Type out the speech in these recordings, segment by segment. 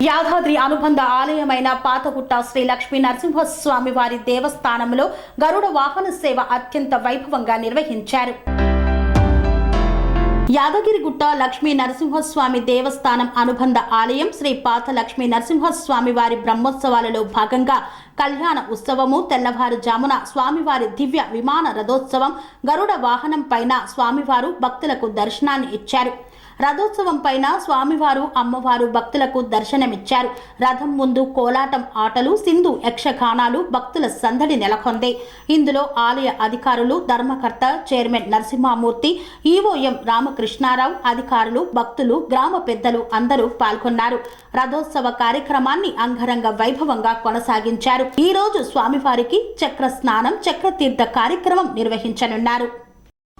యాదాద్రి అనుబంధ ఆలయమైన పాతగుట్ట శ్రీ లక్ష్మీ నరసింహస్వామి వారి దేవస్థానంలో గరుడ వాహన సేవ అత్యంత వైభవంగా నిర్వహించారు. యాదగిరిగుట్ట లక్ష్మీ నరసింహస్వామి దేవస్థానం అనుబంధ ఆలయం శ్రీ పాత లక్ష్మీ నరసింహస్వామి వారి బ్రహ్మోత్సవాలలో భాగంగా కళ్యాణ ఉత్సవము తెల్లవారుజామున స్వామివారి దివ్య విమాన రథోత్సవం గరుడ వాహనం పైన స్వామివారు భక్తులకు దర్శనాన్ని ఇచ్చారు. రథోత్సవం పైన స్వామివారు అమ్మవారు భక్తులకు దర్శనమిచ్చారు. రథం ముందు కోలాటం ఆటలు సింధు యక్షగానాలు భక్తుల సందడి నెలకొంది. ఇందులో ఆలయ అధికారులు ధర్మకర్త చైర్మన్ నరసింహమూర్తి ఈవోఎం రామకృష్ణారావు అధికారులు భక్తులు గ్రామ పెద్దలు అందరూ పాల్గొన్నారు. రథోత్సవ కార్యక్రమాన్ని అంగరంగ వైభవంగా కొనసాగించారు. ఈ రోజు స్వామివారికి చక్ర స్నానం చక్రతీర్థ కార్యక్రమం నిర్వహించనున్నారు.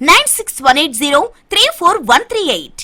Nine six one eight zero three four one three eight